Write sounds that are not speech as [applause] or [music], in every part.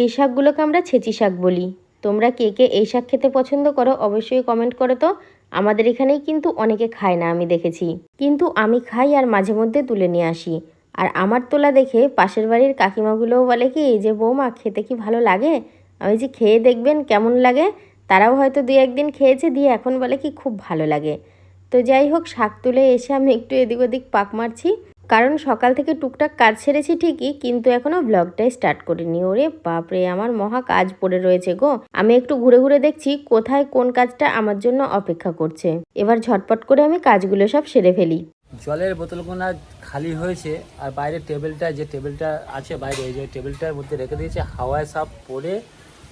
এই শাকগুলোকে আমরা ছেঁচি শাক বলি। তোমরা কে কে এই শাক খেতে পছন্দ করো অবশ্যই কমেন্ট করো তো। আমাদের এখানেই কিন্তু অনেকে খায় না, আমি দেখেছি। কিন্তু আমি খাই আর মাঝে মধ্যে তুলে নিয়ে আসি। আর আমার তোলা দেখে পাশের বাড়ির কাকিমাগুলোও বলে কি, এই যে বৌমা, খেতে কি ভালো লাগে? আমি যে খেয়ে দেখবেন কেমন লাগে? তারাও হয়তো দুই একদিন খেয়েছে, দিয়ে এখন বলে কি, খুব ভালো লাগে। তো যাই হোক, শাক তুলে এসে আমি একটু এদিক ওদিক পাক মারছি। কারণ সকাল থেকে টুকটাক কাজ সেরেছি ঠিকই, কিন্তু এখনও ব্লগটাই স্টার্ট করিনি। ওরে বাপরে, আমার মহা কাজ পড়ে রয়েছে গো। আমি একটু ঘুরে ঘুরে দেখছি কোথায় কোন কাজটা আমার জন্য অপেক্ষা করছে। এবার ঝটপট করে আমি কাজগুলো সব সেরে ফেলি। জলের বোতলগুলো খালি হয়েছে আর বাইরের টেবিলটা, যে টেবিলটা আছে বাইরে যে টেবিলটার মধ্যে রেখে দিয়েছে, হাওয়ায় সাপ পড়ে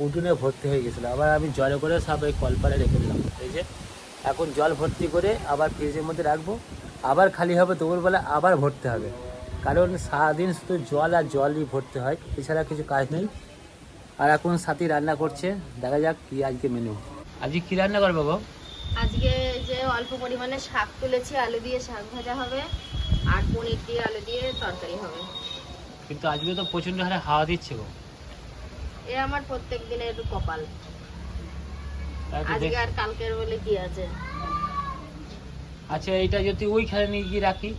উঠুনে ভর্তি হয়ে গেছিল। আবার আমি জলে করে সব এই কলপারে রেখে দিলাম। এই যে, এখন জল ভর্তি করে আবার ফ্রিজের মধ্যে রাখব। আবার খালি হবে দুপুরবেলা আবার ভরতে হবে। কারণ সারাদিন শুধু জল আর জলই ভরতে হয় এছাড়া কিছু কাজ নেই। আর এখন সাথী রান্না করছে দেখা যাক কি আজকে মেনু আজকে কি রান্না করব গো আজকে যে অল্প পরিমাণে শাক তুলেছি আলু দিয়ে শাক ভাজা হবে আর পনির দিয়ে আলু দিয়ে তরকারি হবে। কিন্তু আজকে তো প্রচণ্ড হারে হাওয়া দিচ্ছে গো এ আমার প্রত্যেক দিনের কপাল। আজকে আর কালকের বলে কি আছে? আচ্ছা এইটা যদি ওইখানে নিয়ে গিয়ে রাখি।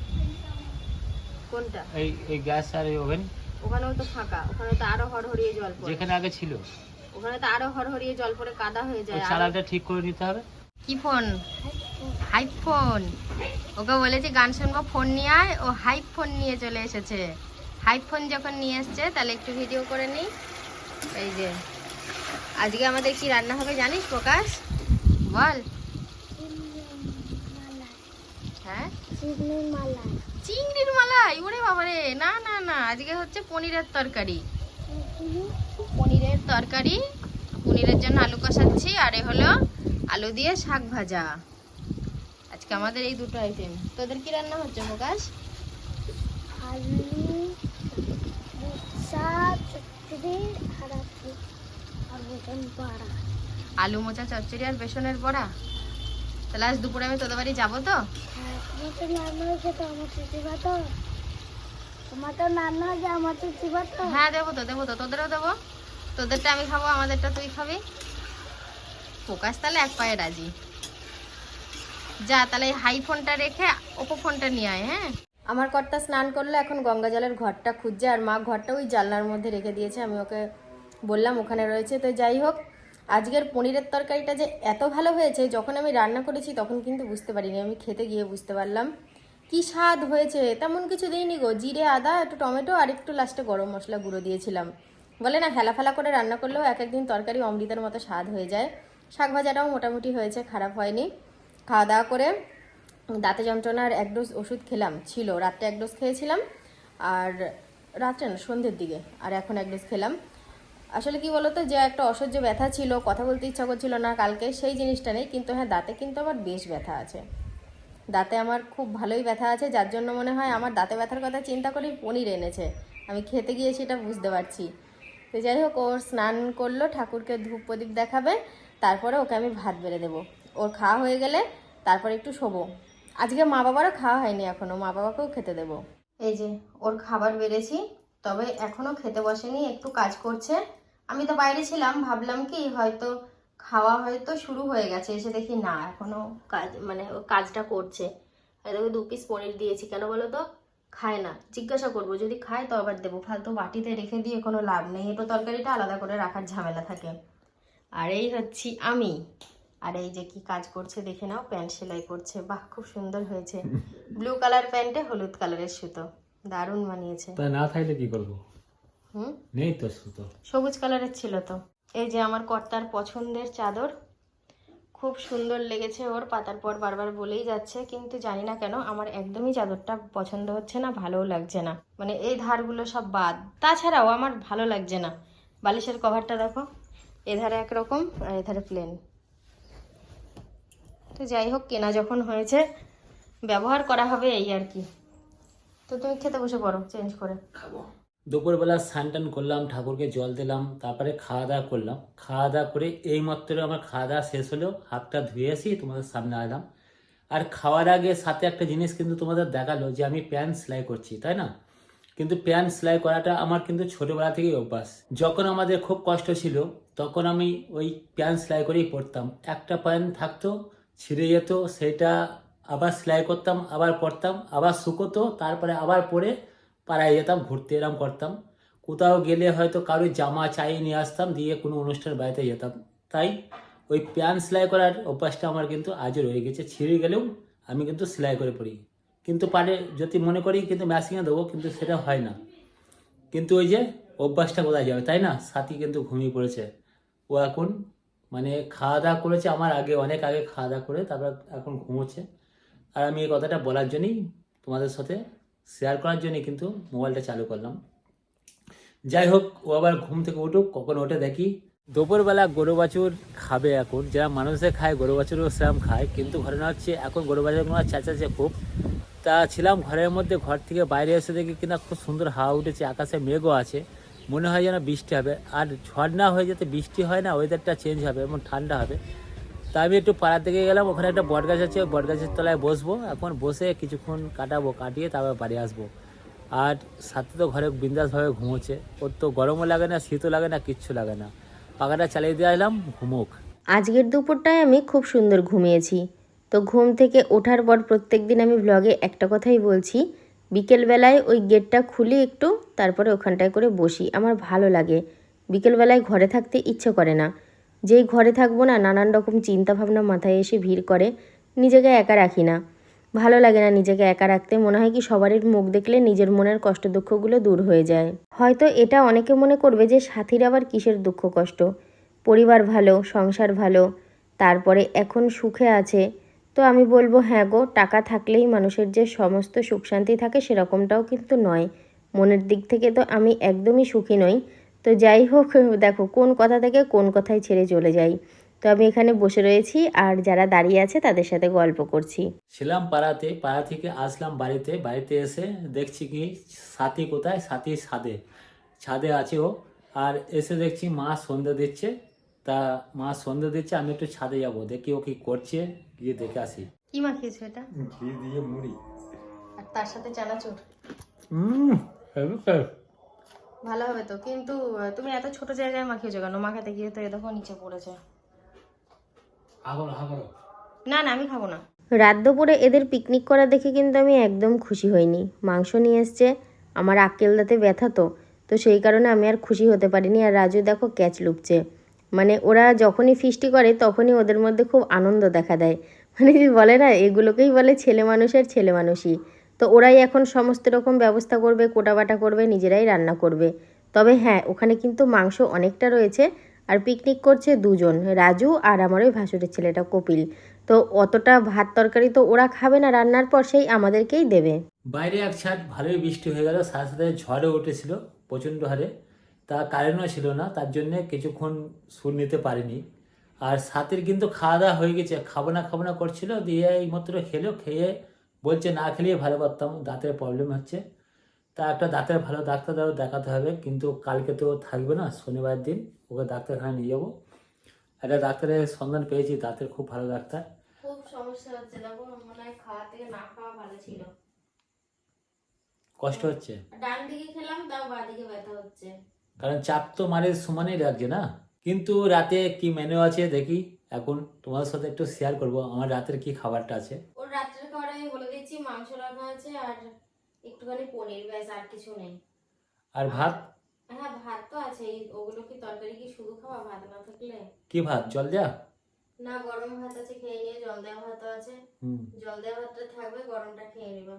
কোনটা? এই এই গ্যাস আর এই ওভেন। ওখানেও তো ফাঁকা ওখানে তো আরও হরহরিয়ে জল পড়ে। যেখানে আগে ছিল। ওখানে তো আরও হরহরিয়ে জল পড়ে কাদা হয়ে যায় আরো- চালাটা ঠিক করে নিতে হবে। কি ফোন? High phone. ওকে বলেছি গান শুনব ফোন নিয়ে আয়। ও হাই ফোন নিয়ে চলে এসেছে। হাই ফোন যখন নিয়ে এসছে তাহলে একটু ভিডিও করে নিই। এই যে আজকে আমাদের কি রান্না হবে জানিস প্রকাশ? বল। হ্যাঁ চিংড়ির মালাই? ওরে বাবারে না না না আজকে হচ্ছে পনিরের তরকারি। পনিরের তরকারি পনিরের জন্য আলু কষাচ্ছি আর এ হলো আলু দিয়ে শাক ভাজা। আজকে আমাদের এই দুটো আইটেম তোদের কি রান্না হচ্ছে প্রকাশ আলু আলু মোচা চচ্চড়ি আর বেসনের বড়া? তাহলে আজ দুপুরে আমি তোদের বাড়ি যাব তো? হ্যাঁ। তোমার তো রান্না হয়েছে তো আমার তো দিবা তো তোমার তো রান্না হয়েছে আমার তো তো হ্যাঁ দেবো তো দেবো তো। তোদেরও দেবো। তোদেরটা আমি খাব আমাদেরটা তুই খাবি। প্রকাশ তাহলে এক পায়ে রাজি। যা তাহলে হাই ফোনটা রেখে ওপো ফোনটা নিয়ে আয় হ্যাঁ? আমার কর্তা স্নান করল এখন গঙ্গা জলের ঘরটা খুঁজছে আর মা ঘরটা ওই জানলার মধ্যে রেখে দিয়েছে। আমি ওকে বললাম ওখানে রয়েছে। তো যাই হোক আজকের পনিরের তরকারিটা যে এত ভালো হয়েছে, যখন আমি রান্না করেছি তখন কিন্তু বুঝতে পারিনি, আমি খেতে গিয়ে বুঝতে পারলাম। কি স্বাদ হয়েছে, তেমন কিছু দিইনি গো, জিরে, আদা, একটু টমেটো আর একটু লাস্টে গরম মশলা গুঁড়ো দিয়েছিলাম। বলে না ফেলা করে রান্না করলেও এক একদিন তরকারি অমৃতের মতো স্বাদ হয়ে যায়। শাক ভাজাটাও মোটামুটি হয়েছে, খারাপ হয়নি। খাওয়া দাওয়া করে দাঁতে যন্ত্রণার এক ডোজ ওষুধ খেলাম, ছিল। রাত্রে এক ডোজ খেয়েছিলাম, আর রাত্রে না, সন্ধ্যের দিকে, আর এখন এক ডোজ খেলাম। আসলে কি বলতো, যে একটা অসহ্য ব্যথা ছিল, কথা বলতে ইচ্ছা করছিল না কালকে, সেই জিনিসটা নেই, কিন্তু হ্যাঁ দাঁতে কিন্তু আমার বেশ ব্যথা আছে। দাঁতে আমার খুব ভালোই ব্যথা আছে, যার জন্য মনে হয় আমার দাঁতে ব্যথার কথা চিন্তা করেই পনির এনেছে। আমি খেতে গিয়ে সেটা বুঝতে পারছি। তো যাই হোক, ওর স্নান করল, ঠাকুরকে ধূপ প্রদীপ দেখাবে, তারপরে ওকে আমি ভাত বেড়ে দেবো। ওর খাওয়া হয়ে গেলে তারপরে একটু শোবো। আজকে মা বাবারও খাওয়া হয়নি এখনও মা বাবাকেও খেতে দেবো। এই যে, ওর খাবার বেড়েছি। তবে এখনও খেতে বসেনি একটু কাজ করছে। আমি তো বাইরে ছিলাম ভাবলাম কি হয়তো খাওয়া হয়তো শুরু হয়ে গেছে এসে দেখি না এখনও কাজ মানে কাজটা করছে। তোকে দু পিস পনির দিয়েছি কেন বলো তো? খায় না জিজ্ঞাসা করব যদি খায় তো আবার দেবো ফালতু বাটিতে রেখে দিয়ে কোনো লাভ নেই এটো তরকারিটা আলাদা করে রাখার ঝামেলা থাকে। আর এই হচ্ছি আমি। আর এই যে কি কাজ করছে দেখে নাও প্যান্ট সেলাই করছে বাহ খুব সুন্দর হয়েছে। [laughs] ব্লু কালার প্যান্টে হলুদ কালারের সুতো। দারুণ মানিয়েছে তা না থাকলে কি করব? হুম? নেই তো সুতো। সবুজ কালারের ছিল তো। এই যে আমার কর্তার পছন্দের চাদর খুব সুন্দর লেগেছে ওর পাতার পর বারবার বলেই যাচ্ছে কিন্তু জানি না কেন আমার একদমই চাদরটা পছন্দ হচ্ছে না ভালোও লাগছে না। মানে এই ধারগুলো সব বাদ। তাছাড়াও আমার ভালো লাগছে না। বালিশের কভারটা দেখো এধারে একরকম আর এধারে প্লেন তো যাই হোক কেনা যখন হয়েছে ব্যবহার করা হবে এই আর কি। তো তুমি খেতে বসে পড়ো চেঞ্জ করে। খাব। দুপুরবেলা স্নান টান করলাম ঠাকুরকে জল দিলাম তারপরে খাওয়া দাওয়া করলাম। খাওয়া দাওয়া করে এই মাত্র আমার খাওয়া দাওয়া শেষ হলেও হাতটা ধুয়ে আসি তোমাদের সামনে আলাম আর খাওয়ার আগে সাথে একটা জিনিস কিন্তু তোমাদের দেখাল যে আমি প্যান্ট সেলাই করছি তাই না? কিন্তু প্যান্ট সেলাই করাটা আমার কিন্তু ছোটবেলা থেকেই অভ্যাস। যখন আমাদের খুব কষ্ট ছিল তখন আমি ওই প্যান্ট সেলাই করেই পরতাম একটা প্যান্ট থাকতো ছিঁড়ে যেত সেটা আবার সেলাই করতাম, আবার পরতাম, আবার শুকোতো, তারপরে আবার পরে পাড়ায় যেতাম, ঘুরতে এরম করতাম। কোথাও গেলে হয়তো কারোর জামা, চাই নিয়ে আসতাম, দিয়ে কোনো অনুষ্ঠান বাড়িতে যেতাম। তাই ওই প্যান্ট সেলাই করার অভ্যাসটা আমার কিন্তু আজও রয়ে গেছে। ছিঁড়ে গেলেও আমি কিন্তু সেলাই করে পড়ি। কিন্তু পারে যদি মনে করি, কিন্তু মেশিনে দেবো, কিন্তু সেটা হয় না। কিন্তু ওই যে অভ্যাসটা কোথায় যাবে, তাই না? সাথী কিন্তু ঘুমিয়ে পড়েছে। ও এখন মানে খাওয়া দাওয়া করেছে আমার আগে, অনেক আগে খাওয়া দাওয়া করে, তারপর এখন ঘুমোচ্ছে। আর আমি এই কথাটা বলার জন্যই তোমাদের সাথে শেয়ার করার জন্যই কিন্তু মোবাইলটা চালু করলাম। যাই হোক, ও আবার ঘুম থেকে উঠুক, কখন ওঠে দেখি। দুপুরবেলা গরু বাছুর খাবে এখন। যারা মানুষে খায়, গরু বাছুরও সেরকম খায়। কিন্তু ঘটনা হচ্ছে, এখন গরু বাছুরগুলো চেঁচাচ্ছে খুব, তা ছিলাম ঘরের মধ্যে, ঘর থেকে বাইরে এসে দেখি কিনা খুব সুন্দর হাওয়া উঠেছে, আকাশে মেঘও আছে। মনে হয় যেন বৃষ্টি হবে। আর ঝড় না হয়ে যেতে বৃষ্টি হয় না ওয়েদারটা চেঞ্জ হবে এবং ঠান্ডা হবে। তা আমি একটু পাড়ার দিকে গেলাম, ওখানে একটা বটগাছ আছে, ওই বটগাছের তলায় বসবো। এখন বসে কিছুক্ষণ কাটাবো, কাটিয়ে তারপর বাড়ি আসব। আর সাথে তো ঘরে বিন্দাসভাবে ঘুমোচ্ছে। ওর তো গরমও লাগে না, শীতও লাগে না, কিচ্ছু লাগে না। পাখাটা চালিয়ে দিয়ে এলাম ঘুমোক। আজকের দুপুরটায় আমি খুব সুন্দর ঘুমিয়েছি। তো ঘুম থেকে ওঠার পর প্রত্যেক দিন আমি ব্লগে একটা কথাই বলছি। বিকেলবেলায় ওই গেটটা খুলে একটু, তারপরে ওখানটায় করে বসি। আমার ভালো লাগে। বিকেলবেলায় ঘরে থাকতে ইচ্ছে করে না। যেই ঘরে থাকব না, নানান রকম চিন্তা ভাবনা মাথায় এসে ভিড় করে। নিজেকে একা রাখি না। ভালো লাগে না নিজেকে একা রাখতে। মনে হয় কি সবারই মুখ দেখলে নিজের মনের কষ্ট দুঃখগুলো দূর হয়ে যায়। হয়তো এটা অনেকে মনে করবে যে সাথীর আবার কিসের দুঃখ কষ্ট? পরিবার ভালো, সংসার ভালো, তারপরে এখন সুখে আছে। তো আমি বলব হ্যাঁ গো, টাকা থাকলেই মানুষের যে সমস্ত সুখ শান্তি থাকে সেরকমটাও কিন্তু নয়। মনের দিক থেকে তো আমি একদমই সুখী নই। তো যাই হোক দেখো কোন কথা থেকে কোন কথায় ছেড়ে চলে যাই। তো আমি এখানে বসে রয়েছি আর যারা দাঁড়িয়ে আছে তাদের সাথে গল্প করছি। ছিলাম পাড়াতে পাড়া থেকে আসলাম বাড়িতে বাড়িতে এসে দেখছি কি সাথী কোথায়? সাথী ছাদে ছাদে আছে ও। আর এসে দেখছি মা সন্ধে দিচ্ছে। তা মা সন্ধে দিচ্ছে আমি একটু ছাদে যাব দেখি ও কি করছে গিয়ে দেখে আসি। কি মাখিয়েছো এটা? ঘি দিয়ে মুড়ি। আর তার সাথে চানাচুর? হুম ভালো হবে তো। কিন্তু তুমি এত ছোট জায়গায় মাখিয়েছো কেন? মাখাতে গিয়ে তো দেখো নিচে পড়েছে। না না আমি খাব না। রাত দুপুরে এদের পিকনিক করা দেখে কিন্তু আমি একদম খুশি হইনি। মাংস নিয়ে এসছে আমার আক্কেল দাঁতে ব্যথা তো তো সেই কারণে আমি আর খুশি হতে পারিনি। আর রাজু দেখো ক্যাচ লুপছে। মানে ওরা যখনই ফিস্টি করে তখনই ওদের মধ্যে খুব আনন্দ দেখা দেয়। মানে বলে না এগুলোকেই বলে ছেলে মানুষের ছেলে মানুষই। তো ওরাই এখন সমস্ত রকম ব্যবস্থা করবে, কোটাবাটা করবে, নিজেরাই রান্না করবে। তবে হ্যাঁ ওখানে কিন্তু মাংস অনেকটা রয়েছে আর পিকনিক করছে দুজন, রাজু আর আমার ওই ভাসুরের ছেলেটা কপিল। তো অতটা ভাত তরকারি তো ওরা খাবে না রান্নার পর, সেই আমাদেরকেই দেবে। বাইরে এক ছাদ ভালোই বৃষ্টি হয়ে গেল, সাথে সাথে ঝড়ও উঠেছিল প্রচণ্ড হারে। তা কারেন্টও ছিল না, তার জন্য কিছুক্ষণ সুর নিতে পারিনি। আর সাথের কিন্তু খাওয়া দাওয়া হয়ে গেছে, খাব না খাব না করছিল, দিয়ে এই মাত্র খেলো, খেয়ে বলছে না খেলেই ভালো করতাম দাঁতের প্রবলেম হচ্ছে। তা একটা দাঁতের ভালো ডাক্তার দেখাতে হবে কিন্তু কালকে তো থাকবে না শনিবার দিন ওকে ডাক্তারখানা নিয়ে যাব। একটা ডাক্তারের সন্ধান পেয়েছি দাঁতের খুব ভালো ডাক্তার। খুব সমস্যা হচ্ছে দেখো মনে হয় খাওয়া থেকে না খাওয়া ভালো ছিল। কষ্ট হচ্ছে? ডান দিকে খেলাম তাও বাঁ দিকে ব্যথা হচ্ছে। কারণ চাপ তো মারের সমানই লাগছে না। কিন্তু রাতে কি মেনু আছে দেখি এখন তোমাদের সাথে একটু শেয়ার করব আমার রাতের কি খাবারটা আছে ওর রাত্রের খাবার আমি বলে দিচ্ছি মাংস রাখা আছে আর একটুখানি পনির ব্যাস আর কিছু নেই। আর ভাত? হ্যাঁ ভাত তো আছে ওগুলো কি তরকারি কি শুধু খাওয়া ভাত না থাকলে? কি ভাত? জল দেয়া? না গরম ভাত আছে খেয়ে নিয়ে জল দেওয়া ভাতও আছে। জল দেওয়া ভাতটা থাকবে গরমটা খেয়ে নিবা।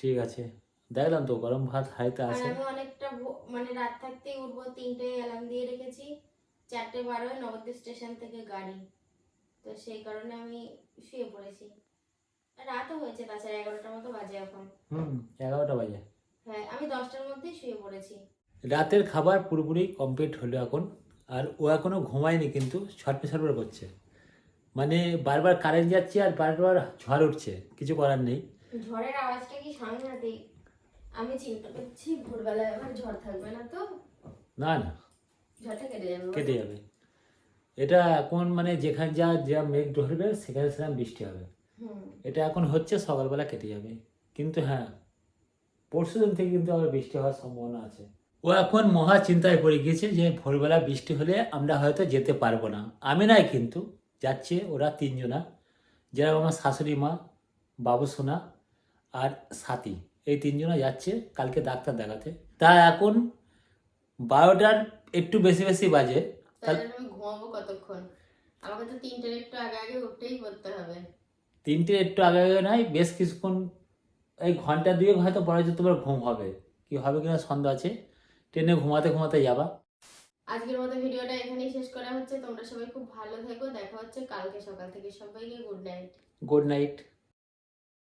ঠিক আছে। দেখলাম তো গরম ভাত হাইতে আর আছে। আমি অনেকটা মানে রাত থাকতেই উঠবো তিনটে অ্যালার্ম দিয়ে রেখেছি। চারটে বারোয় নবদ্বীপ স্টেশন থেকে গাড়ি। তো সেই কারণে আমি শুয়ে পড়েছি। রাতও হয়েছে তাছাড়া এগারোটার মতো বাজে এখন। হুম এগারোটা বাজে। হ্যাঁ আমি দশটার মধ্যেই শুয়ে পড়েছি। রাতের খাবার পুরোপুরি কমপ্লিট হলো এখন আর ও এখনও ঘুমায়নি কিন্তু ছটপে ছটপে করছে। মানে বারবার কারেন্ট যাচ্ছে আর বারবার ঝড় উঠছে কিছু করার নেই। ঝড়ের আওয়াজটা কি সাংঘাতিক আমি চিন্তা করছি ভোরবেলায় আবার ঝড় থাকবে না তো? না না। ঝড়টা কেটে যাবে কেটে যাবে। এটা এখন মানে যেখানে যা যা মেঘ ধরবে সেখানে সেখানে বৃষ্টি হবে। এটা এখন হচ্ছে, সকালবেলা কেটে যাবে। কিন্তু হ্যাঁ পরশু দিন থেকে কিন্তু আবার বৃষ্টি হওয়ার সম্ভাবনা আছে। ও এখন মহা চিন্তায় পড়ে গিয়েছে যে ভোরবেলা বৃষ্টি হলে আমরা হয়তো যেতে পারব না। আমি নাই কিন্তু, যাচ্ছে ওরা তিনজনা, যারা আমার শাশুড়ি মা, বাবু সোনা আর সাথী, এই তিনজনা যাচ্ছে কালকে ডাক্তার দেখাতে। তা এখন বারোটার একটু বেশি বেশি বাজে। ঘুমাবো কতক্ষণ? আমাকে তো তিনটের একটু আগে আগে উঠতেই করতে হবে। তিনটে একটু আগে আগে নয় বেশ কিছুক্ষণ এই ঘণ্টা দুয়ে হয়তো পরে যে তোমার ঘুম হবে। কি হবে কিনা সন্দেহ আছে? ট্রেনে ঘুমাতে ঘুমাতে যাবা। আজকের মতো ভিডিওটা এখানেই শেষ করা হচ্ছে। তোমরা সবাই খুব ভালো থেকো। দেখা হচ্ছে কালকে সকাল থেকে। সবাইকে গুড নাইট গুড নাইট